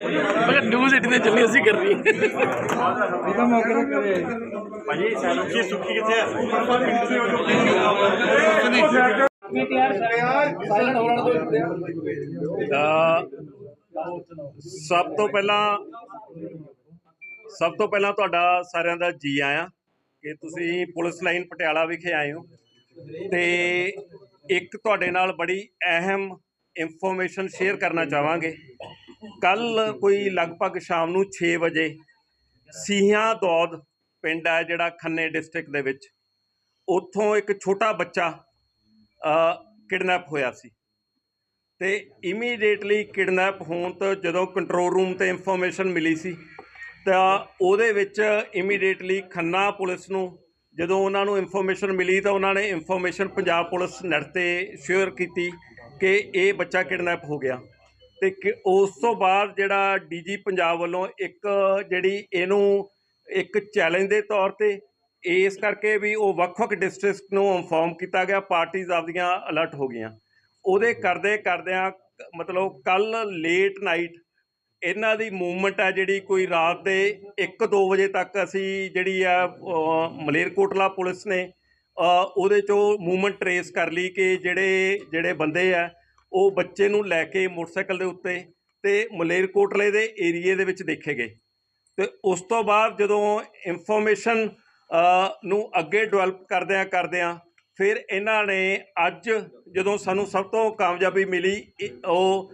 ਮੈਂ news it ਤੇ ਚੱਲੀ ਅਸੀਂ ਕਰ ਰਹੀ ਭਾਜੀ ਸੁੱਖੀ ਸੁੱਖੀ ਕਿੱਥੇ ਹੈ ਤਾਂ ਸਭ ਤੋਂ ਪਹਿਲਾਂ ਸਭ ਤੋਂ ਪਹਿਲਾਂ ਤੁਹਾਡਾ ਸਾਰਿਆਂ ਦਾ ਜੀ ਆਇਆਂ ਕਿ ਤੁਸੀਂ ਪੁਲਿਸ ਲਾਈਨ ਪਟਿਆਲਾ ਵਿਖੇ ਆਏ ਹੋ ਤੇ ਇੱਕ ਤੁਹਾਡੇ ਨਾਲ ਬੜੀ ਅਹਿਮ ਇਨਫੋਰਮੇਸ਼ਨ ਸ਼ੇਅਰ ਕਰਨਾ ਚਾਹਾਂਗੇ। ਕੱਲ ਕੋਈ ਲਗਭਗ ਸ਼ਾਮ ਨੂੰ 6 ਵਜੇ ਸੀਹਾਂ ਦੌਦ ਪਿੰਡ ਹੈ ਜਿਹੜਾ ਖੰਨੇ ਡਿਸਟ੍ਰਿਕਟ ਦੇ ਵਿੱਚ। ਉੱਥੋਂ ਇੱਕ ਛੋਟਾ ਬੱਚਾ ਕਿਡਨੈਪ ਹੋਇਆ ਸੀ। ਤੇ ਇਮੀਡੀਏਟਲੀ ਕਿਡਨੈਪ ਹੋਣ ਤੋਂ ਜਦੋਂ ਕੰਟਰੋਲ ਰੂਮ ਤੇ ਇਨਫੋਰਮੇਸ਼ਨ ਮਿਲੀ ਸੀ, ਤਾਂ ਉਹਦੇ ਵਿੱਚ ਇਮੀਡੀਏਟਲੀ ਖੰਨਾ ਪੁਲਿਸ ਨੂੰ ਜਦੋਂ ਉਹਨਾਂ ਨੂੰ ਇਨਫੋਰਮੇਸ਼ਨ ਮਿਲੀ ਤਾਂ ਉਹਨਾਂ ਨੇ ਇਨਫੋਰਮੇਸ਼ਨ ਪੰਜਾਬ ਪੁਲਿਸ ਨੈਟ ਤੇ ਸ਼ੇਅਰ ਕੀਤੀ ਕਿ ਇਹ ਬੱਚਾ ਕਿਡਨੈਪ ਹੋ ਗਿਆ। ਤੇ ਕਿ ਉਸ ਤੋਂ ਬਾਅਦ ਜਿਹੜਾ ਡੀਜੀ ਪੰਜਾਬ ਵੱਲੋਂ ਇੱਕ ਜਿਹੜੀ ਇਹਨੂੰ ਇੱਕ ਚੈਲੰਜ ਦੇ ਤੌਰ ਤੇ ਇਸ ਕਰਕੇ ਵੀ ਉਹ ਵੱਖ-ਵੱਖ ਡਿਸਟ੍ਰਿਕਟ ਨੂੰ ਇਨਫੋਰਮ ਕੀਤਾ ਗਿਆ ਪਾਰਟੀਆਂ ਆਪਦੀਆਂ ਅਲਰਟ ਹੋ ਗਈਆਂ। ਉਹਦੇ ਕਰਦੇ ਕਰਦਿਆਂ ਮਤਲਬ ਕੱਲ ਲੇਟ ਨਾਈਟ ਇਹਨਾਂ ਦੀ ਮੂਵਮੈਂਟ ਆ ਜਿਹੜੀ ਕੋਈ ਰਾਤ ਦੇ 1-2 ਵਜੇ ਤੱਕ ਅਸੀਂ ਜਿਹੜੀ ਆ ਮਲੇਰਕੋਟਲਾ ਪੁਲਿਸ ਨੇ ਉਹਦੇ ਚੋਂ ਮੂਵਮੈਂਟ ਟਰੇਸ ਕਰ ਲਈ ਕਿ ਜਿਹੜੇ ਜਿਹੜੇ ਬੰਦੇ ਆ ਉਹ ਬੱਚੇ ਨੂੰ ਲੈ ਕੇ ਮੋਟਰਸਾਈਕਲ ਦੇ ਉੱਤੇ ਤੇ ਮਲੇਰਕੋਟਲੇ ਦੇ ਏਰੀਏ ਦੇ ਵਿੱਚ ਦੇਖੇ ਗਏ। ਤੇ ਉਸ ਤੋਂ ਬਾਅਦ ਜਦੋਂ ਇਨਫੋਰਮੇਸ਼ਨ ਨੂੰ ਅੱਗੇ ਡਿਵੈਲਪ ਕਰਦਿਆਂ ਕਰਦਿਆਂ ਫਿਰ ਇਹਨਾਂ ਨੇ ਅੱਜ ਜਦੋਂ ਸਾਨੂੰ ਸਭ ਤੋਂ ਕਾਮਯਾਬੀ ਮਿਲੀ ਉਹ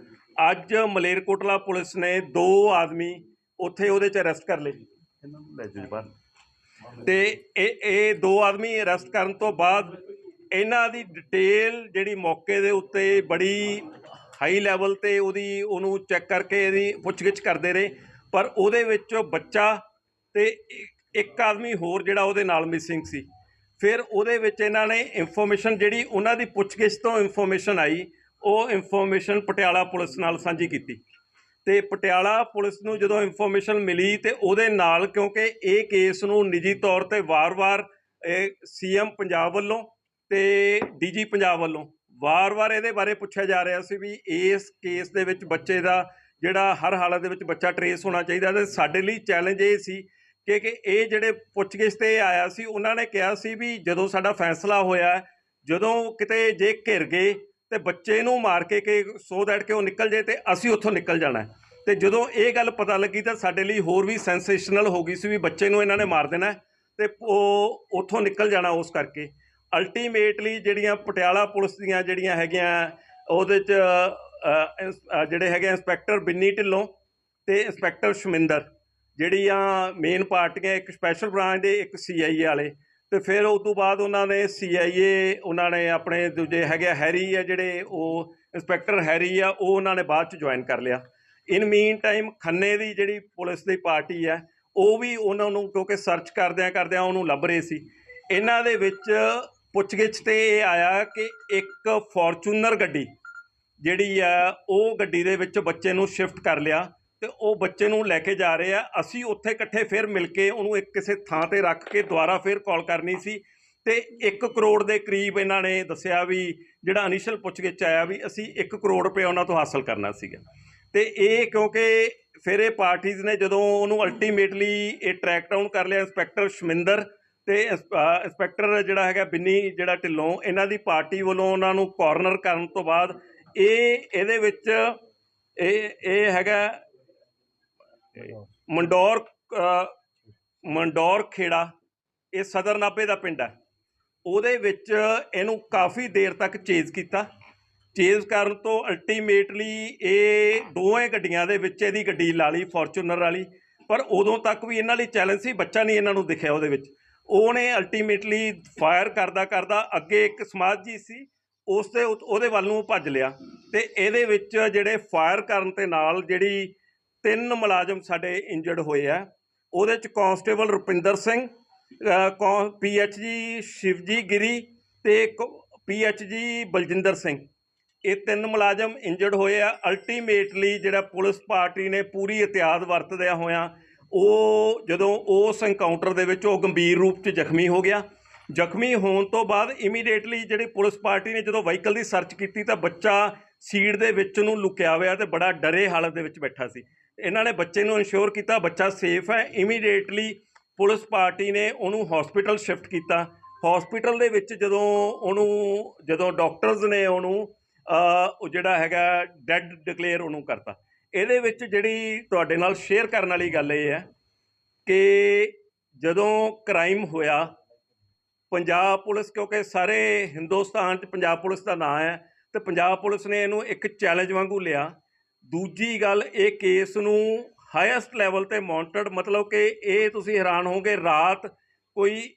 ਅੱਜ ਮਲੇਰਕੋਟਲਾ ਪੁਲਿਸ ਨੇ ਦੋ ਆਦਮੀ ਉੱਥੇ ਉਹਦੇ ਚ ਅਰੈਸਟ ਕਰ ਲਏ। ਇਹਨਾਂ ਨੂੰ ਲੈ ਤੇ ਇਹ ਇਹ ਦੋ ਆਦਮੀ ਅਰੈਸਟ ਕਰਨ ਤੋਂ ਬਾਅਦ ਇਹਨਾਂ ਦੀ ਡਿਟੇਲ ਜਿਹੜੀ ਮੌਕੇ ਦੇ ਉੱਤੇ ਬੜੀ ਹਾਈ ਲੈਵਲ ਤੇ ਉਹਦੀ, ਉਹਨੂੰ ਚੈੱਕ ਕਰਕੇ ਇਹਦੀ ਪੁੱਛਗਿੱਛ ਕਰਦੇ ਰਹੇ। ਪਰ ਉਹਦੇ ਵਿੱਚੋਂ ਬੱਚਾ ਤੇ ਇੱਕ- ਆਦਮੀ ਹੋਰ ਜਿਹੜਾ ਉਹਦੇ ਨਾਲ ਮਿਸਿੰਗ ਸੀ। ਫਿਰ ਉਹਦੇ ਵਿੱਚ ਇਹਨਾਂ ਨੇ ਇਨਫੋਰਮੇਸ਼ਨ ਜਿਹੜੀ ਉਹਨਾਂ ਦੀ ਪੁੱਛਗਿੱਛ ਤੋਂ ਇਨਫੋਰਮੇਸ਼ਨ ਆਈ, ਉਹ ਇਨਫੋਰਮੇਸ਼ਨ ਪਟਿਆਲਾ ਪੁਲਿਸ ਨਾਲ ਸਾਂਝੀ ਕੀਤੀ। ਤੇ ਪਟਿਆਲਾ ਪੁਲਿਸ ਨੂੰ ਜਦੋਂ ਇਨਫੋਰਮੇਸ਼ਨ ਮਿਲੀ ਤੇ ਉਹਦੇ ਨਾਲ ਕਿਉਂਕਿ ਇਹ ਕੇਸ ਨੂੰ ਨਿੱਜੀ ਤੌਰ ਤੇ ਵਾਰ-ਵਾਰ ਸੀਐਮ ਪੰਜਾਬ ਵੱਲੋਂ ਤੇ ਡੀਜੀ ਪੰਜਾਬ ਵੱਲੋਂ ਵਾਰ-ਵਾਰ ਇਹਦੇ ਬਾਰੇ ਪੁੱਛਿਆ ਜਾ ਰਿਹਾ ਸੀ ਵੀ ਇਸ ਕੇਸ ਦੇ ਵਿੱਚ ਬੱਚੇ ਦਾ ਜਿਹੜਾ ਹਰ ਹਾਲਤ ਦੇ ਵਿੱਚ ਬੱਚਾ ਟਰੇਸ ਹੋਣਾ ਚਾਹੀਦਾ ਤੇ ਸਾਡੇ ਲਈ ਚੈਲੰਜ ਇਹ ਸੀ ਕਿ ਕਿ ਇਹ ਜਿਹੜੇ ਪੁੱਛਗਿੱਛ ਤੇ ਆਇਆ ਸੀ, ਉਹਨਾਂ ਨੇ ਕਿਹਾ ਸੀ ਵੀ ਜਦੋਂ ਸਾਡਾ ਫੈਸਲਾ ਹੋਇਆ, ਜਦੋਂ ਕਿਤੇ ਜੇ ਘਿਰ ਗਏ ਤੇ ਬੱਚੇ ਨੂੰ ਮਾਰ ਕੇ ਕਿ ਸੋ ਦੈਟ ਕਿ ਉਹ ਨਿਕਲ ਜੇ ਤੇ ਅਸੀਂ ਉੱਥੋਂ ਨਿਕਲ ਜਾਣਾ ਹੈ। ਤੇ ਜਦੋਂ ਇਹ ਗੱਲ ਪਤਾ ਲੱਗੀ ਤਾਂ ਸਾਡੇ ਲਈ ਹੋਰ ਵੀ ਸੈਂਸੇਸ਼ਨਲ ਹੋ ਗਈ ਸੀ ਵੀ ਬੱਚੇ ਨੂੰ ਇਹਨਾਂ ਨੇ ਮਾਰ ਦੇਣਾ ਹੈ ਤੇ ਉਹ ਉੱਥੋਂ ਨਿਕਲ ਜਾਣਾ ਉਸ ਕਰਕੇ ਅਲਟੀਮੇਟਲੀ ਜਿਹੜੀਆਂ ਪਟਿਆਲਾ ਪੁਲਿਸ ਦੀਆਂ ਜਿਹੜੀਆਂ ਹੈਗੀਆਂ ਉਹਦੇ ਚ ਇੰਸ- ਜਿਹੜੇ ਹੈਗੇ ਇੰਸਪੈਕਟਰ ਬਿੰਨੀ ਢਿੱਲੋਂ ਤੇ ਇੰਸਪੈਕਟਰ ਸ਼ਮਿੰਦਰ ਜਿਹੜੀਆਂ ਮੇਨ ਪਾਰਟੀਆਂ ਇੱਕ ਸਪੈਸ਼ਲ ਬ੍ਰਾਂਚ ਦੇ ਇੱਕ ਸੀਆਈਏ ਵਾਲੇ। ਤੇ ਫਿਰ ਉਸ ਤੋਂ ਬਾਅਦ ਉਹਨਾਂ ਨੇ ਸੀਆਈਏ ਉਹਨਾਂ ਨੇ ਆਪਣੇ ਦੂਜੇ ਹੈਗੇ ਆ, ਹੈਰੀ ਆ ਜਿਹੜੇ ਉਹ ਇੰਸਪੈਕਟਰ ਹੈਰੀ ਆ ਉਹ ਉਹਨਾਂ ਨੇ ਬਾਅਦ ਚ ਜੁਆਇਨ ਕਰ ਲਿਆ। ਇਨ ਮੀਨ ਟਾਈਮ ਖੰਨੇ ਦੀ ਜਿਹੜੀ ਪੁਲਿਸ ਦੀ ਪਾਰਟੀ ਹੈ ਉਹ ਵੀ ਉਹਨਾਂ ਨੂੰ ਕਿਉਂਕਿ ਸਰਚ ਕਰਦਿਆਂ ਕਰਦਿਆਂ ਉਹਨੂੰ ਲੱਭ ਰਹੇ ਸੀ। ਇਹਨਾਂ ਦੇ ਵਿੱਚ ਪੁੱਛਗਿੱਛ ਤੇ ਇਹ ਆਇਆ ਕਿ ਇੱਕ ਫੋਰਚੂਨਰ ਗੱਡੀ ਜਿਹੜੀ ਆ, ਉਹ ਗੱਡੀ ਦੇ ਵਿੱਚ ਬੱਚੇ ਨੂੰ ਸ਼ਿਫਟ ਕਰ ਲਿਆ ਤੇ ਉਹ ਬੱਚੇ ਨੂੰ ਲੈ ਕੇ ਜਾ ਰਹੇ ਆ। ਅਸੀਂ ਉੱਥੇ ਇਕੱਠੇ ਫਿਰ ਮਿਲ ਕੇ ਉਹਨੂੰ ਇੱਕ ਕਿਸੇ ਥਾਂ ਤੇ ਰੱਖ ਕੇ ਦੁਬਾਰਾ ਫਿਰ ਕਾਲ ਕਰਨੀ ਸੀ ਤੇ 1 ਕਰੋੜ ਦੇ ਕਰੀਬ ਇਹਨਾਂ ਨੇ ਦੱਸਿਆ ਵੀ ਜਿਹੜਾ ਇਨੀਸ਼ੀਅਲ ਪੁੱਛਗਿੱਛ ਆਇਆ ਵੀ ਅਸੀਂ 1 ਕਰੋੜ ਰੁਪਏ ਉਹਨਾਂ ਤੋਂ ਹਾਸਲ ਕਰਨਾ ਸੀਗਾ। ਤੇ ਇਹ ਕਿਉਂਕਿ ਫਿਰ ਇਹ ਪਾਰਟੀਆਂ ਨੇ ਜਦੋਂ ਉਹਨੂੰ ਅਲਟੀਮੇਟਲੀ ਇਹ ਟਰੈਕ ਡਾਊਨ ਕਰ ਲਿਆ ਇੰਸਪੈਕਟਰ ਸ਼ਮਿੰਦਰ ਤੇ ਇੰਸ- ਇੰਸਪੈਕਟਰ ਜਿਹੜਾ ਹੈਗਾ ਬਿੰਨੀ, ਜਿਹੜਾ ਢਿੱਲੋਂ, ਇਹਨਾਂ ਦੀ ਪਾਰਟੀ ਵੱਲੋਂ ਉਹਨਾਂ ਨੂੰ ਕਾਰਨਰ ਕਰਨ ਤੋਂ ਬਾਅਦ ਇਹ, ਇਹਦੇ ਵਿੱਚ ਇਹ ਇਹ ਹੈਗਾ ਮੰਡੌਰ ਮੰਡੌਰ ਖੇੜਾ, ਇਹ ਸਦਰ ਨਾਭੇ ਦਾ ਪਿੰਡ ਹੈ। ਉਹਦੇ ਵਿੱਚ ਇਹਨੂੰ ਕਾਫੀ ਦੇਰ ਤੱਕ ਚੇਜ਼ ਕੀਤਾ। ਚੇਜ਼ ਕਰਨ ਤੋਂ ਅਲਟੀਮੇਟਲੀ ਇਹ ਦੋਵੇਂ ਗੱਡੀਆਂ ਦੇ ਵਿੱਚ ਇਹਦੀ ਗੱਡੀ ਲਾ ਲਈ ਫੋਰਚੂਨਰ ਵਾਲੀ। ਪਰ ਉਦੋਂ ਤੱਕ ਵੀ ਇਹਨਾਂ ਲਈ ਚੈਲੰਜ ਸੀ, ਬੱਚਾ ਨਹੀਂ ਇਹਨਾਂ ਨੂੰ ਦਿਖਿਆ ਉਹਦੇ ਵਿੱਚ। ਉਹਨੇ ਅਲਟੀਮੇਟਲੀ ਫਾਇਰ ਕਰਦਾ ਕਰਦਾ ਅੱਗੇ ਇੱਕ ਸਮਾਜ ਜੀ ਸੀ ਉਸ ਦੇ ਉਤ- ਉਹਦੇ ਵੱਲ ਨੂੰ ਭੱਜ ਲਿਆ। ਤੇ ਇਹਦੇ ਵਿੱਚ ਜਿਹੜੇ ਫਾਇਰ ਕਰਨ ਤੇ ਨਾਲ ਜਿਹੜੀ ਤਿੰਨ ਮੁਲਾਜ਼ਮ ਸਾਡੇ ਇੰਜਰਡ ਹੋਏ ਆ, ਉਹਦੇ ਚ ਕਾਂਸਟੇਬਲ ਰੁਪਿੰਦਰ ਸਿੰਘ ਪੀਐਚਜੀ ਸ਼ਿਵਜੀ ਗਿਰੀ ਤੇ ਪੀਐਚਜੀ ਬਲਜਿੰਦਰ ਸਿੰਘ। ਇਹ ਤਿੰਨ ਮੁਲਾਜ਼ਮ ਇੰਜਰਡ ਹੋਏ ਆ। ਅਲਟੀਮੇਟਲੀ ਜਿਹੜਾ ਪੁਲਿਸ ਪਾਰਟੀ ਨੇ ਪੂਰੀ ਇਤਿਆਦ ਵਰਤਦਿਆਂ ਹੋਇਆਂ ਉਹ ਜਦੋਂ ਉਸ ਐਨਕਾਊਂਟਰ ਦੇ ਵਿੱਚ ਉਹ ਗੰਭੀਰ ਰੂਪ 'ਚ ਜ਼ਖਮੀ ਹੋ ਗਿਆ। ਜ਼ਖਮੀ ਹੋਣ ਤੋਂ ਬਾਅਦ ਇਮੀਡੀਏਟਲੀ ਜਿਹੜੀ ਪੁਲਿਸ ਪਾਰਟੀ ਨੇ ਜਦੋਂ ਵਹੀਕਲ ਦੀ ਸਰਚ ਕੀਤੀ ਤਾਂ ਬੱਚਾ ਸੀਟ ਦੇ ਵਿੱਚ ਨੂੰ ਲੁਕਿਆ ਹੋਇਆ ਤੇ ਬੜਾ ਡਰੇ ਹਾਲਤ ਦੇ ਵਿੱਚ ਬੈਠਾ ਸੀ। ਇਹਨਾਂ ਨੇ ਬੱਚੇ ਨੂੰ ਇਨਸ਼ੋਰ ਕੀਤਾ ਬੱਚਾ ਸੇਫ ਹੈ। ਇਮੀਡੀਏਟਲੀ ਪੁਲਿਸ ਪਾਰਟੀ ਨੇ ਉਹਨੂੰ ਹਸਪੀਟਲ ਸ਼ਿਫਟ ਕੀਤਾ। ਹਸਪੀਟਲ ਦੇ ਵਿੱਚ ਜਦੋਂ ਉਹਨੂੰ, ਜਦੋਂ ਡਾਕਟਰਸ ਨੇ ਉਹਨੂੰ ਉਹ ਜਿਹੜਾ ਹੈਗਾ ਡੈੱਡ ਡਿਕਲੇਅਰ ਉਹਨੂੰ ਕਰਤਾ। ਇਹਦੇ ਵਿੱਚ ਜਿਹੜੀ ਤੁਹਾਡੇ ਨਾਲ ਸ਼ੇਅਰ ਕਰਨ ਵਾਲੀ ਗੱਲ ਇਹ ਹੈ ਕਿ ਜਦੋਂ ਕ੍ਰਾਈਮ ਹੋਇਆ, ਪੰਜਾਬ ਪੁਲਿਸ ਕਿਉਂਕਿ ਸਾਰੇ ਹਿੰਦੁਸਤਾਨ 'ਚ ਪੰਜਾਬ ਪੁਲਿਸ ਦਾ ਨਾਂ ਹੈ, ਤੇ ਪੰਜਾਬ ਪੁਲਿਸ ਨੇ ਇਹਨੂੰ ਇੱਕ ਚੈਲੰਜ ਵਾਂਗੂ ਲਿਆ। ਦੂਜੀ ਗੱਲ, ਇਹ ਕੇਸ ਨੂੰ ਹਾਈਐਸਟ ਲੈਵਲ ਤੇ ਮੌਨਟਰਡ ਮਤਲਬ ਕਿ ਇਹ ਤੁਸੀਂ ਹੈਰਾਨ ਹੋਗੇ ਰਾਤ ਕੋਈ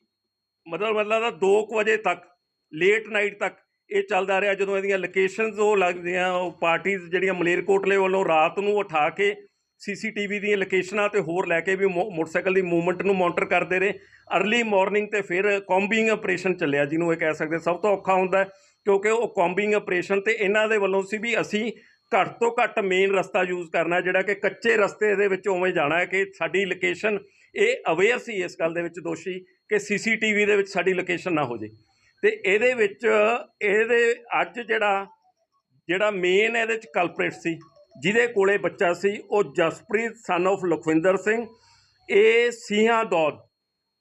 ਮਤਲਬ ਮਤਲਬ ਦਾ 2 ਵਜੇ ਤੱਕ ਲੇਟ ਨਾਈਟ ਤੱਕ ਇਹ ਚੱਲਦਾ ਰਿਹਾ ਜਦੋਂ ਇਹਦੀਆਂ ਲੋਕੇਸ਼ਨਸ ਉਹ ਲੱਗਦੀਆਂ, ਉਹ ਪਾਰਟੀਆਂ ਜਿਹੜੀਆਂ ਮਲੇਰਕੋਟਲੇ ਵੱਲੋਂ ਰਾਤ ਨੂੰ ਉਠਾ ਕੇ ਸੀਸੀਟੀਵੀ ਦੀਆਂ ਲੋਕੇਸ਼ਨਾਂ ਤੇ ਹੋਰ ਲੈ ਕੇ ਵੀ ਮੋ- ਮੋਟਰਸਾਈਕਲ ਦੀ ਮੂਵਮੈਂਟ ਨੂੰ ਮੋਨੀਟਰ ਕਰਦੇ ਰਹੇ। ਅਰਲੀ ਮਾਰਨਿੰਗ ਤੇ ਫਿਰ ਕੌਂਬਿੰਗ ਆਪਰੇਸ਼ਨ ਚੱਲਿਆ, ਜਿਹਨੂੰ ਇਹ ਕਹਿ ਸਕਦੇ, ਸਭ ਤੋਂ ਔਖਾ ਹੁੰਦਾ ਕਿਉਂਕਿ ਉਹ ਕੌਂਬਿੰਗ ਆਪਰੇਸ਼ਨ ਤੇ ਇਹਨਾਂ ਦੇ ਵੱਲੋਂ ਸੀ ਵੀ ਅਸੀਂ ਘੱਟ ਤੋਂ ਘੱਟ ਮੇਨ ਰਸਤਾ ਯੂਜ਼ ਕਰਨਾ ਜਿਹੜਾ ਕਿ ਕੱਚੇ ਰਸਤੇ ਦੇ ਵਿੱਚ ਉਵੇਂ ਜਾਣਾ ਹੈ ਕਿ ਸਾਡੀ ਲੋਕੇਸ਼ਨ ਇਹ ਅਵੇਅਰ ਸੀ ਇਸ ਗੱਲ ਦੇ ਵਿੱਚ ਦੋਸ਼ੀ ਕਿ ਸੀਸੀਟੀਵੀ ਦੇ ਵਿੱਚ ਸਾਡੀ ਲੋਕੇਸ਼ਨ ਨਾ ਹੋ ਜੇ ਤੇ ਇਹਦੇ ਵਿੱਚ, ਇਹਦੇ ਅੱਜ ਜਿਹੜਾ ਜਿਹੜਾ ਮੇਨ ਇਹਦੇ ਚ ਕਲਪਰੇਟ ਸੀ, ਜਿਹਦੇ ਕੋਲੇ ਬੱਚਾ ਸੀ, ਉਹ ਜਸਪ੍ਰੀਤ ਸਨ of ਲਖਵਿੰਦਰ ਸਿੰਘ। ਇਹ ਸੀਹਾ ਦੌਦ,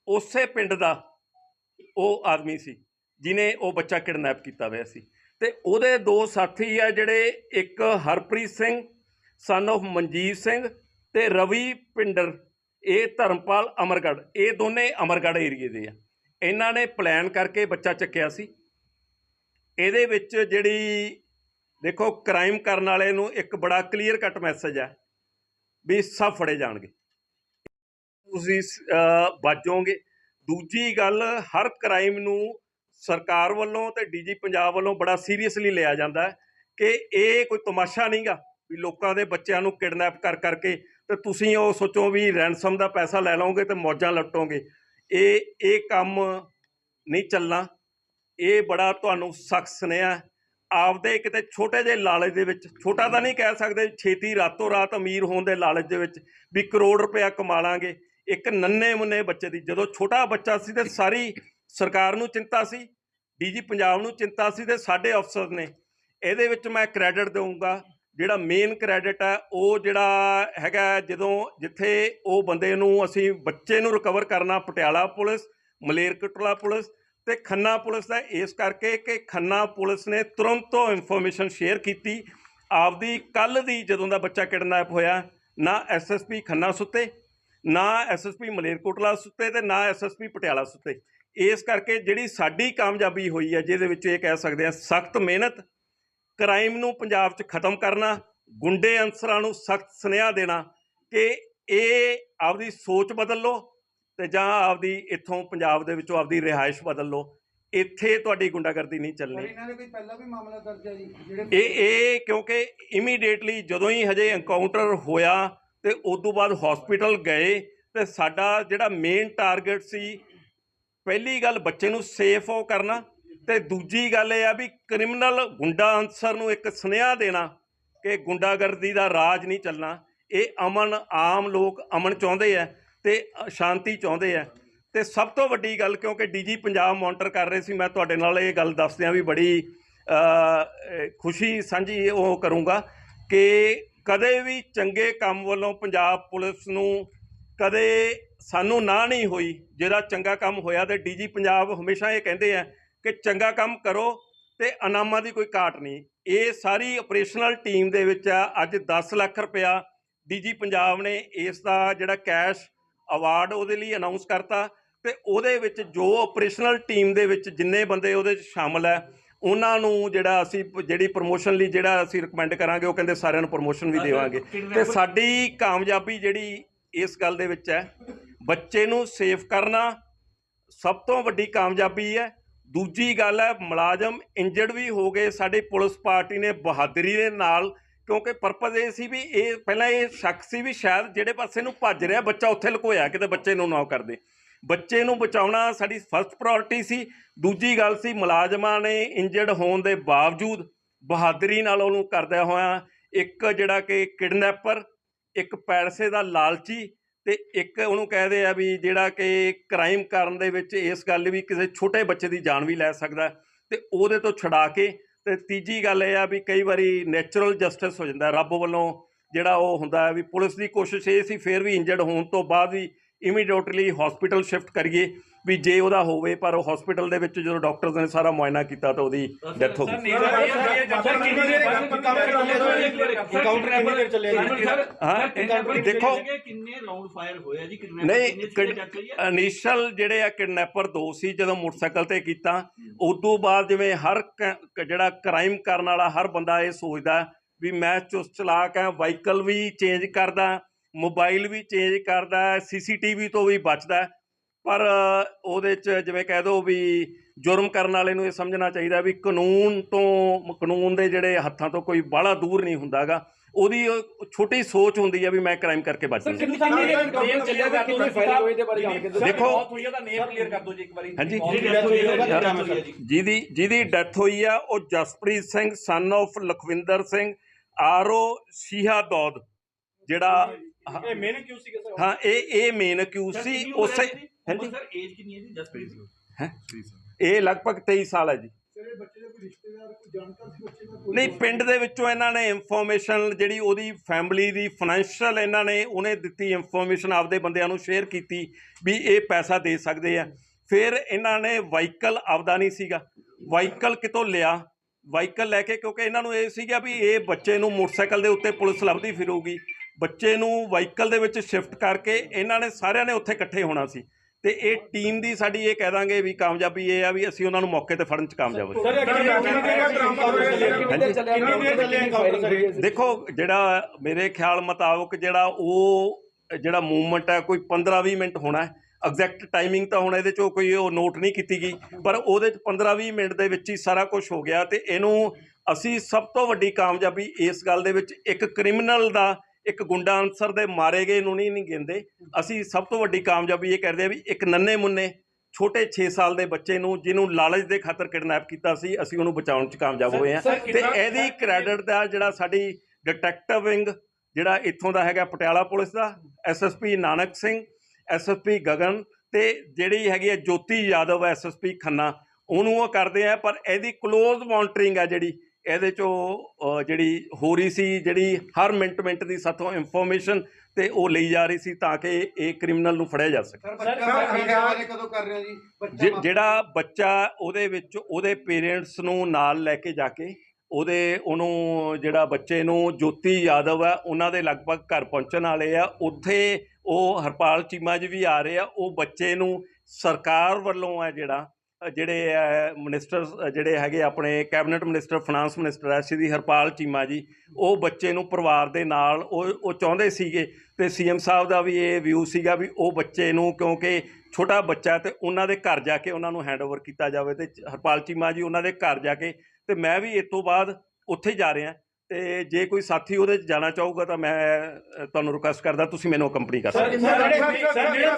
ਉਸੇ ਪਿੰਡ ਦਾ ਉਹ ਆਦਮੀ ਸੀ ਜਿਨੇ ਉਹ ਬੱਚਾ ਕਿਡਨੈਪ ਕੀਤਾ ਹੋਇਆ ਸੀ। ਤੇ ਉਹਦੇ ਦੋ ਸਾਥੀ ਆ ਜਿਹੜੇ, ਇੱਕ ਹਰਪ੍ਰੀਤ ਸਿੰਘ ਸਨ of ਮਨਜੀਤ ਸਿੰਘ ਤੇ ਰਵੀ ਪਿੰਡਰ, ਇਹ ਧਰਮਪਾਲ ਅਮਰਗੜ ਇਹ ਦੋਨੇ ਅਮਰਗੜ ਏਰੀਏ ਦੇ ਆ। ਇਹਨਾਂ ਨੇ ਪਲਾਨ ਕਰਕੇ ਬੱਚਾ ਚੱਕਿਆ ਸੀ। ਇਹਦੇ ਵਿੱਚ ਜਿਹੜੀ ਦੇਖੋ ਕ੍ਰਾਈਮ ਕਰਨ ਵਾਲੇ ਨੂੰ ਇੱਕ ਬੜਾ ਕਲੀਅਰ ਕੱਟ ਮੈਸੇਜ ਹੈ ਵੀ ਸਭ ਫੜੇ ਜਾਣਗੇ। ਤੁਸੀਂ ਅਹ, ਬਚੋਗੇ ਦੂਜੀ ਗੱਲ ਹਰ ਕ੍ਰਾਈਮ ਨੂੰ ਸਰਕਾਰ ਵੱਲੋਂ ਤੇ ਡੀਜੀ ਪੰਜਾਬ ਵੱਲੋਂ ਬੜਾ ਸੀਰੀਅਸਲੀ ਲਿਆ ਜਾਂਦਾ ਕਿ ਇਹ ਕੋਈ ਤਮਾਸ਼ਾ ਨਹੀਂਗਾ ਵੀ ਲੋਕਾਂ ਦੇ ਬੱਚਿਆਂ ਨੂੰ ਕਿਡਨੈਪ ਕਰ ਕਰਕੇ ਤੇ ਤੁਸੀਂ ਉਹ ਸੋਚੋ ਵੀ ਰੈਂਸਮ ਦਾ ਪੈਸਾ ਲੈ ਲਓਗੇ ਤੇ ਮੌਜਾਂ ਲੁੱਟੋਗੇ। ਇਹ ਇਹ ਕੰਮ ਨਹੀਂ ਚੱਲਣਾ। ਇਹ ਬੜਾ ਤੁਹਾਨੂੰ ਸਖਤ ਸੁਨੇਹਾ ਆਪਦੇ ਕਿਤੇ ਛੋਟੇ ਜਿਹੇ ਲਾਲਚ ਦੇ ਵਿੱਚ, ਛੋਟਾ ਤਾਂ ਨਹੀਂ ਕਹਿ ਸਕਦੇ ਛੇਤੀ ਰਾਤੋਂ ਰਾਤ ਅਮੀਰ ਹੋਣ ਦੇ ਲਾਲਚ ਦੇ ਵਿੱਚ ਵੀ ਕਰੋੜ ਰੁਪਇਆ ਕਮਾ ਲਾਂਗੇ। ਇੱਕ ਨੰਨੇ ਮੁੰਨੇ ਬੱਚੇ ਦੀ, ਜਦੋਂ ਛੋਟਾ ਬੱਚਾ ਸੀ ਤੇ ਸਾਰੀ ਸਰਕਾਰ ਨੂੰ ਚਿੰਤਾ ਸੀ, ਡੀਜੀ ਪੰਜਾਬ ਨੂੰ ਚਿੰਤਾ ਸੀ ਤੇ ਸਾਡੇ ਅਫਸਰ ਨੇ। ਇਹਦੇ ਵਿੱਚ ਮੈਂ ਕ੍ਰੈਡਿਟ ਦਊਂਗਾ। ਜਿਹੜਾ ਮੇਨ ਕ੍ਰੈਡਿਟ ਹੈ, ਉਹ ਜਿਹੜਾ ਹੈਗਾ ਜਦੋਂ ਜਿੱਥੇ ਉਹ ਬੰਦੇ ਨੂੰ ਅਸੀਂ ਬੱਚੇ ਨੂੰ ਰਿਕਵਰ ਕਰਨਾ, ਪਟਿਆਲਾ ਪੁਲਿਸ ਮਲੇਰਕੋਟਲਾ ਪੁਲਿਸ ਤੇ ਖੰਨਾ ਪੁਲਿਸ ਦਾ, ਇਸ ਕਰਕੇ ਕਿ ਖੰਨਾ ਪੁਲਿਸ ਨੇ ਤੁਰੰਤ ਉਹ ਇਨਫੋਰਮੇਸ਼ਨ ਸ਼ੇਅਰ ਕੀਤੀ। ਆਪਦੀ ਕੱਲ ਦੀ ਜਦੋਂ ਦਾ ਬੱਚਾ ਕਿਡਨੈਪ ਹੋਇਆ, ਨਾ ਐਸਐਸਪੀ ਖੰਨਾ ਸੁੱਤੇ, ਨਾ ਐਸਐਸਪੀ ਮਲੇਰਕੋਟਲਾ ਸੁੱਤੇ ਤੇ ਨਾ ਐਸਐਸਪੀ ਪਟਿਆਲਾ ਸੁੱਤੇ। ਇਸ ਕਰਕੇ ਜਿਹੜੀ ਸਾਡੀ ਕਾਮਯਾਬੀ ਹੋਈ ਹੈ, ਜਿਹਦੇ ਵਿੱਚ ਇਹ ਕਹਿ ਸਕਦੇ ਆ ਸਖਤ ਮਿਹਨਤ ਕ੍ਰਾਈਮ ਨੂੰ ਪੰਜਾਬ 'ਚ ਖਤਮ ਕਰਨਾ ਗੁੰਡੇ ਅਨਸਰਾਂ ਨੂੰ ਸਖਤ ਸੁਨੇਹਾ ਦੇਣਾ ਕਿ ਇਹ ਆਪਦੀ ਸੋਚ ਬਦਲ ਲਓ ਤੇ ਜਾਂ ਆਪਦੀ ਇੱਥੋਂ ਪੰਜਾਬ ਦੇ ਵਿੱਚੋਂ ਆਪਦੀ ਰਿਹਾਇਸ਼ ਬਦਲ ਲਓ। ਇੱਥੇ ਤੁਹਾਡੀ ਗੁੰਡਾਗਰਦੀ ਨਹੀਂ ਚੱਲਣੀ। ਇਹਨਾਂ ਦੇ ਕੋਈ ਪਹਿਲਾਂ ਵੀ ਮਾਮਲਾ ਦਰਜ ਹੈ ਜੀ ਜਿਹੜੇ ਇਹ ਇਹ ਕਿਉਂਕਿ ਇਮੀਡੀਏਟਲੀ ਜਦੋਂ ਹੀ ਹਜੇ ਐਨਕਾਊਂਟਰ ਹੋਇਆ ਤੇ ਉਸ ਤੋਂ ਬਾਅਦ ਹਸਪੀਟਲ ਗਏ ਤੇ ਸਾਡਾ ਜਿਹੜਾ ਮੇਨ ਟਾਰਗੇਟ ਸੀ ਪਹਿਲੀ ਗੱਲ ਬੱਚੇ ਨੂੰ ਸੇਫ ਉਹ ਕਰਨਾ ਤੇ ਦੂਜੀ ਗੱਲ ਇਹ ਆ ਵੀ ਕ੍ਰਿਮੀਨਲ ਗੁੰਡਾ ਅਨਸਰ ਨੂੰ ਇੱਕ ਸੁਨੇਹਾ ਦੇਣਾ ਕਿ ਗੁੰਡਾਗਰਦੀ ਦਾ ਰਾਜ ਨਹੀਂ ਚੱਲਣਾ। ਇਹ ਅਮਨ ਆਮ ਲੋਕ ਅਮਨ ਚਾਹੁੰਦੇ ਆ ਤੇ ਸ਼ਾਂਤੀ ਚਾਹੁੰਦੇ ਆ। ਤੇ ਸਭ ਤੋਂ ਵੱਡੀ ਗੱਲ ਕਿਉਂਕਿ ਡੀਜੀ ਪੰਜਾਬ ਮੋਨੀਟਰ ਕਰ ਰਹੇ ਸੀ, ਮੈਂ ਤੁਹਾਡੇ ਨਾਲ ਇਹ ਗੱਲ ਦੱਸਦਿਆਂ ਵੀ ਬੜੀ ਖੁਸ਼ੀ ਸਾਂਝੀ ਉਹ ਕਰੂੰਗਾ ਕਿ ਕਦੇ ਵੀ ਚੰਗੇ ਕੰਮ ਵੱਲੋਂ ਪੰਜਾਬ ਪੁਲਿਸ ਨੂੰ ਕਦੇ ਸਾਨੂੰ ਨਾ ਨਹੀਂ ਹੋਈ। ਜਿਹੜਾ ਚੰਗਾ ਕੰਮ ਹੋਇਆ ਤੇ ਡੀਜੀ ਪੰਜਾਬ ਹਮੇਸ਼ਾ ਇਹ ਕਹਿੰਦੇ ਆ ਕਿ ਚੰਗਾ ਕੰਮ ਕਰੋ ਤੇ ਇਨਾਮਾਂ ਦੀ ਕੋਈ ਘਾਟ ਨਹੀਂ। ਇਹ ਸਾਰੀ ਆਪਰੇਸ਼ਨਲ ਟੀਮ ਦੇ ਵਿੱਚ ਆ ਅੱਜ 10 ਲੱਖ ਰੁਪਇਆ ਡੀਜੀ ਪੰਜਾਬ ਨੇ ਇਸ ਦਾ ਜਿਹੜਾ ਕੈਸ਼ ਅਵਾਰਡ ਉਹਦੇ ਲਈ ਅਨਾਉਂਸ ਕਰਤਾ ਤੇ ਉਹਦੇ ਵਿੱਚ ਜੋ ਆਪਰੇਸ਼ਨਲ ਟੀਮ ਦੇ ਵਿੱਚ ਜਿੰਨੇ ਬੰਦੇ ਉਹਦੇ 'ਚ ਸ਼ਾਮਲ ਹੈ ਉਹਨਾਂ ਨੂੰ ਜਿਹੜਾ ਅਸੀਂ ਜਿਹੜੀ ਪ੍ਰੋਮੋਸ਼ਨ ਲਈ ਜਿਹੜਾ ਅਸੀਂ ਰეკਮੈਂਡ ਕਰਾਂਗੇ ਉਹ ਕਹਿੰਦੇ ਸਾਰਿਆਂ ਨੂੰ ਪ੍ਰੋਮੋਸ਼ਨ ਵੀ ਦੇਵਾਂਗੇ। ਤੇ ਸਾਡੀ ਕਾਮਯਾਬੀ ਜਿਹੜੀ ਇਸ ਗੱਲ ਦੇ ਵਿੱਚ ਹੈ ਬੱਚੇ ਨੂੰ ਸੇਫ ਕਰਨਾ ਸਭ ਤੋਂ ਵੱਡੀ ਕਾਮਯਾਬੀ ਹੈ ਦੂਜੀ ਗੱਲ ਹੈ, ਮੁਲਾਜ਼ਮ ਇੰਜਰਡ ਵੀ ਹੋ ਗਏ। ਸਾਡੀ ਪੁਲਿਸ ਪਾਰਟੀ ਨੇ ਬਹਾਦਰੀ ਦੇ ਨਾਲ, ਕਿਉਂਕਿ ਪਰਪਸ ਇਹ ਸੀ ਵੀ ਇਹ ਪਹਿਲਾਂ ਇਹ ਸ਼ੱਕ ਸੀ ਵੀ ਸ਼ਾਇਦ ਜਿਹੜੇ ਪਾਸੇ ਨੂੰ ਭੱਜ ਰਿਹਾ, ਬੱਚਾ ਉੱਥੇ ਲੁਕੋਇਆ, ਕਿਤੇ ਬੱਚੇ ਨੂੰ ਨਾ ਕਰਦੇ ਬੱਚੇ ਨੂੰ ਬਚਾਉਣਾ ਸਾਡੀ ਫਸਟ ਪ੍ਰਾਇੋਰਟੀ ਸੀ। ਦੂਜੀ ਗੱਲ ਸੀ, ਮੁਲਾਜ਼ਮਾਂ ਨੇ ਇੰਜਰਡ ਹੋਣ ਦੇ ਬਾਵਜੂਦ ਬਹਾਦਰੀ ਨਾਲ ਉਹਨੂੰ ਕਰਦਿਆਂ ਹੋਇਆ ਇੱਕ ਜਿਹੜਾ ਕਿ ਕਿਡਨੈਪਰ, ਇੱਕ ਪੈਸੇ ਦਾ ਲਾਲਚੀ ਤੇ ਇੱਕ ਉਹਨੂੰ ਕਹਦੇ ਆ ਵੀ ਜਿਹੜਾ ਕਿ ਕ੍ਰਾਈਮ ਕਰਨ ਦੇ ਵਿੱਚ ਇਸ ਗੱਲ ਵੀ ਕਿਸੇ ਛੋਟੇ ਬੱਚੇ ਦੀ ਜਾਨ ਵੀ ਲੈ ਸਕਦਾ ਤੇ ਉਹਦੇ ਤੋਂ ਛੁਡਾ ਕੇ ਤੇ ਤੀਜੀ ਗੱਲ ਇਹ ਆ ਵੀ ਕਈ ਵਾਰੀ ਨੈਚੁਰਲ ਜਸਟਿਸ ਹੋ ਜਾਂਦਾ ਰੱਬ ਵੱਲੋਂ ਜਿਹੜਾ ਉਹ ਹੁੰਦਾ ਵੀ ਪੁਲਿਸ ਦੀ ਕੋਸ਼ਿਸ਼ ਇਹ ਸੀ ਫਿਰ ਵੀ ਇੰਜਰਡ ਹੋਣ ਤੋਂ ਬਾਅਦ ਵੀ ਇਮੀਡੀਏਟਲੀ ਹਸਪੀਟਲ ਸ਼ਿਫਟ ਕਰੀਏ। ਵੀ ਜੇ ਉਹਦਾ ਹੋਵੇ ਪਰ ਉਹ ਹਸਪੀਟਲ ਦੇ ਵਿੱਚ ਜਦੋਂ ਡਾਕਟਰਸ ਨੇ ਸਾਰਾ ਮੁਆਇਨਾ ਕੀਤਾ ਤਾਂ ਉਹਦੀ ਡੈਥ ਹੋ ਗਈ। ਕਾਊਂਟਰ ਕਿੰਨੀ ਦੇਰ ਚੱਲਿਆ ਜੀ ਹਾਂ ਇਹ- ਦੇਖੋ ਕਿੰਨੇ ਰਾਉਂਡ ਫਾਇਰ ਹੋਇਆ ਜੀ ਕਿੰਨੇ ਨਹੀਂ ਇਨੀਸ਼ੀਅਲ ਜਿਹੜੇ ਆ ਕਿਡਨੈਪਰ ਦੋ ਸੀ ਜਦੋਂ ਮੋਟਰਸਾਈਕਲ ਤੇ ਕੀਤਾ ਉਸ ਤੋਂ ਬਾਅਦ ਜਿਵੇਂ ਹਰ ਜਿਹੜਾ ਕ੍ਰਾਈਮ ਕਰਨ ਵਾਲਾ ਹਰ ਬੰਦਾ ਇਹ ਸੋਚਦਾ ਵੀ ਮੈਂ ਚੁਸਤ ਚਲਾਕ ਆ ਵਾਹੀਕਲ ਵੀ ਚੇਂਜ ਕਰਦਾ ਮੋਬਾਈਲ ਵੀ ਚੇਂਜ ਕਰਦਾ ਸੀਸੀਟੀਵੀ ਤੋਂ ਵੀ ਬਚਦਾ। ਪਰ ਉਹਦੇ ਚ ਜਿਵੇਂ ਕਹਿ ਦੋ ਵੀ ਜੁਰਮ ਕਰਨ ਵਾਲੇ ਨੂੰ ਇਹ ਸਮਝਣਾ ਚਾਹੀਦਾ ਵੀ ਕਾਨੂੰਨ ਤੋਂ ਕਾਨੂੰਨ ਦੇ ਜਿਹੜੇ ਹੱਥਾਂ ਤੋਂ ਕੋਈ ਬਾਹਲਾ ਦੂਰ ਨਹੀਂ ਹੁੰਦਾਗਾ। ਉਹਦੀ ਉਹ ਛੋਟੀ ਸੋਚ ਹੁੰਦੀ ਆ ਵੀ ਮੈਂ ਕ੍ਰਾਈਮ ਕਰਕੇ ਬਚ ਜਾਵਾਂ ਕਿੰਨੀ ਸਾਲ ਦੀ ਨੇਮ ਚੱਲਿਆ ਕਰ ਦੋ ਫਾਇਰਿੰਗ ਹੋਈ? ਦੇ ਬਾਰੇ ਜਾਣ ਕੇ ਦੇਖੋ ਹੋਈ ਉਹਦਾ ਨੇਮ ਕਲੀਅਰ ਕਰ ਦਿਓ ਜੀ ਇੱਕ ਵਾਰੀ। ਹਾਂਜੀ। ਜੀ। ਜਿਹਦੀ ਜਿਹਦੀ ਡੈਥ ਹੋਈ ਆ ਉਹ Jaspreet Singh son of Lakhwinder Singh RO Shiha Daud ਜਿਹੜਾ ਹਾਂ- ਇਹ ਮੇਨ ਕਿਉਂ ਸਰ। ਹਾਂ ਇਹ ਇਹ ਮੇਨ ਅਕਿਊਜ਼ ਸੀ ਉਸੇ ਹਾਂਜੀ ਸਰ ਏਜ ਕਿੰਨੀ ਹੈ ਜੀ? ਜਸਪ੍ਰੀਤ ਦੀ ਹੈਂ? ਇਹ ਲਗਭਗ 23 ਸਾਲ ਹੈ ਜੀ। ਤੇਰੇ ਬੱਚੇ ਦੇ ਕੋਈ ਰਿਸ਼ਤੇਦਾਰ ਕੋਈ ਜਾਣਕਾਰ ਸੀ ਬੱਚੇ ਦਾ? ਕੋਈ ਨਹੀਂ ਪਿੰਡ ਦੇ ਵਿੱਚੋਂ ਇਹਨਾਂ ਨੇ ਇਨਫੋਰਮੇਸ਼ਨ ਜਿਹੜੀ ਉਹਦੀ ਫੈਮਿਲੀ ਦੀ ਫਾਈਨੈਂਸ਼ੀਅਲ ਇਹਨਾਂ ਨੇ ਉਹਨੇ ਦਿੱਤੀ ਇਨਫੋਰਮੇਸ਼ਨ ਆਪਦੇ ਬੰਦਿਆਂ ਨੂੰ ਸ਼ੇਅਰ ਕੀਤੀ ਵੀ ਇਹ ਪੈਸਾ ਦੇ ਸਕਦੇ ਆ। ਫਿਰ ਇਹਨਾਂ ਨੇ ਵਾਹੀਕਲ ਆਪਦਾ ਨਹੀਂ ਸੀਗਾ। ਵਾਹੀਕਲ ਕਿਤੋਂ ਲਿਆ? ਵਾਹੀਕਲ ਲੈ ਕੇ ਕਿਉਂਕਿ ਇਹਨਾਂ ਨੂੰ ਇਹ ਸੀਗਾ ਵੀ ਇਹ ਬੱਚੇ ਨੂੰ ਮੋਟਰਸਾਈਕਲ ਦੇ ਉੱਤੇ ਪੁਲਿਸ ਲੱਭਦੀ ਫਿਰੂਗੀ। ਬੱਚੇ ਨੂੰ ਵਾਹੀਕਲ ਦੇ ਵਿੱਚ ਸ਼ਿਫਟ ਕਰਕੇ ਇਹਨਾਂ ਨੇ ਸਾਰਿਆਂ ਨੇ ਉੱਥੇ ਇਕੱਠੇ ਹੋਣਾ ਸੀ। ਤੇ ਇਹ ਟੀਮ ਦੀ ਸਾਡੀ ਇਹ ਕਹਿ ਦਾਂਗੇ ਵੀ ਕਾਮਯਾਬੀ ਇਹ ਆ ਵੀ ਅਸੀਂ ਉਹਨਾਂ ਨੂੰ ਮੌਕੇ ਤੇ ਫੜਨ 'ਚ ਕਾਮਯਾਬ ਹੋਏ ਦੇਖੋ ਜਿਹੜਾ ਮੇਰੇ ਖਿਆਲ ਮੁਤਾਬਕ ਜਿਹੜਾ ਉਹ ਜਿਹੜਾ ਮੂਵਮੈਂਟ ਹੈ ਕੋਈ 15-20 ਮਿੰਟ ਹੋਣਾ ਹੈ। ਐਗਜ਼ੈਕਟ ਟਾਈਮਿੰਗ ਤਾਂ ਹੁਣ ਇਹਦੇ ਚੋਂ ਕੋਈ ਉਹ ਨੋਟ ਨਹੀਂ ਕੀਤੀ ਗਈ ਪਰ ਉਹਦੇ ਚ 15-20 ਮਿੰਟ ਦੇ ਵਿੱਚ ਹੀ ਸਾਰਾ ਕੁਝ ਹੋ ਗਿਆ ਤੇ ਇਹਨੂੰ ਅਸੀਂ ਸਭ ਤੋਂ ਵੱਡੀ ਕਾਮਯਾਬੀ ਇਸ ਗੱਲ ਦੇ ਵਿੱਚ ਇੱਕ ਕ੍ਰਿਮੀਨਲ ਦਾ ਇੱਕ ਗੁੰਡਾ ਅਨਸਰ ਦੇ ਮਾਰੇ ਗਏ ਨੂੰ ਨਹੀਂ ਨਹੀਂ ਗਿੰਦੇ ਅਸੀਂ ਸਭ ਤੋਂ ਵੱਡੀ ਕਾਮਯਾਬੀ ਇਹ ਕਰਦੇ ਆ ਵੀ ਇੱਕ ਨੰਨੇ ਮੁੰਨੇ ਛੋਟੇ 6 ਸਾਲ ਦੇ ਬੱਚੇ ਨੂੰ ਜਿਹਨੂੰ ਲਾਲਚ ਦੇ ਖਾਤਰ ਕਿਡਨੈਪ ਕੀਤਾ ਸੀ ਅਸੀਂ ਉਹਨੂੰ ਬਚਾਉਣ 'ਚ ਕਾਮਯਾਬ ਹੋਏ ਆ ਤੇ ਇਹਦੀ ਕ੍ਰੈਡਿਟ ਦਾ ਜਿਹੜਾ ਸਾਡੀ ਡਿਟੈਕਟਿਵ ਵਿੰਗ ਜਿਹੜਾ ਇੱਥੋਂ ਦਾ ਹੈਗਾ ਪਟਿਆਲਾ ਪੁਲਿਸ ਦਾ ਐਸਐਸਪੀ ਨਾਨਕ ਸਿੰਘ ਐਸਐਸਪੀ ਗਗਨ ਤੇ ਜਿਹੜੀ ਹੈਗੀ ਹੈ ਜੋਤੀ ਯਾਦਵ ਐਸਐਸਪੀ ਖੰਨਾ ਉਹਨੂੰ ਉਹ ਕਰਦੇ ਆ ਪਰ ਇਹਦੀ ক্লোਜ਼ ਮੋਨਟਰਿੰਗ ਆ ਜਿਹੜੀ ਇਹਦੇ ਚੋਂ ਜਿਹੜੀ ਹੋ ਰਹੀ ਸੀ ਜਿਹੜੀ ਹਰ ਮਿੰਟ ਮਿੰਟ ਦੀ ਸਾਥੋਂ ਇਨਫੋਰਮੇਸ਼ਨ ਤੇ ਉਹ ਲਈ ਜਾ ਰਹੀ ਸੀ ਤਾਂ ਕਿ ਇਹ ਕ੍ਰਿਮੀਨਲ ਨੂੰ ਫੜਿਆ ਜਾ ਸਕੇ। ਸਰ ਬੱਚਾ ਕਦੋਂ ਕਰ ਰਹੇ ਹੋ ਜੀ? ਬੱਚਾ ਜਿ- ਜਿਹੜਾ ਬੱਚਾ ਉਹਦੇ ਵਿੱਚ ਉਹਦੇ ਪੇਰੈਂਟਸ ਨੂੰ ਨਾਲ ਲੈ ਕੇ ਜਾ ਕੇ ਉਹਦੇ ਉਹਨੂੰ ਜਿਹੜਾ ਬੱਚੇ ਨੂੰ ਜੋਤੀ ਯਾਦਵ ਹੈ ਉਹਨਾਂ ਦੇ ਲਗਭਗ ਘਰ ਪਹੁੰਚਣ ਵਾਲੇ ਆ ਉੱਥੇ ਉਹ ਹਰਪਾਲ ਚੀਮਾ ਜੀ ਵੀ ਆ ਰਹੇ ਆ ਉਹ ਬੱਚੇ ਨੂੰ ਸਰਕਾਰ ਵੱਲੋਂ ਹੈ ਜਿਹੜਾ ਜਿਹੜੇ ਮਿਨਿਸਟਰ ਜਿਹੜੇ ਹੈਗੇ ਆਪਣੇ ਕੈਬਨਿਟ ਮਿਨਿਸਟਰ ਫਾਈਨਾਂਸ ਮਿਨਿਸਟਰ ਹੈ ਸ਼੍ਰੀ ਹਰਪਾਲ ਚੀਮਾ ਜੀ ਉਹ ਬੱਚੇ ਨੂੰ ਪਰਿਵਾਰ ਦੇ ਨਾਲ ਉਹ ਉਹ ਚਾਹੁੰਦੇ ਸੀਗੇ ਤੇ ਸੀਐਮ ਸਾਹਿਬ ਦਾ ਵੀ ਇਹ ਵਿਊ ਸੀਗਾ ਵੀ ਉਹ ਬੱਚੇ ਨੂੰ ਕਿਉਂਕਿ ਛੋਟਾ ਬੱਚਾ ਹੈ ਤੇ ਉਹਨਾਂ ਦੇ ਘਰ ਜਾ ਕੇ ਉਹਨਾਂ ਨੂੰ ਹੈਂਡਓਵਰ ਕੀਤਾ ਜਾਵੇ ਤੇ ਹਰਪਾਲ ਚੀਮਾ ਜੀ ਉਹਨਾਂ ਦੇ ਘਰ ਜਾ ਕੇ ਤੇ ਮੈਂ ਵੀ ਇਸ ਤੋਂ ਬਾਅਦ ਉੱਥੇ ਹੀ ਜਾ ਰਿਹਾ ਤੇ ਜੇ ਕੋਈ ਸਾਥੀ ਉਹਦੇ 'ਚ ਜਾਣਾ ਚਾਹੂਗਾ ਤਾਂ ਮੈਂ ਤੁਹਾਨੂੰ ਰਿਕੁਐਸਟ ਕਰਦਾ ਤੁਸੀਂ ਮੈਨੂੰ ਕੰਪਨੀ ਕਰ ਸਕਦੇ ਹੋ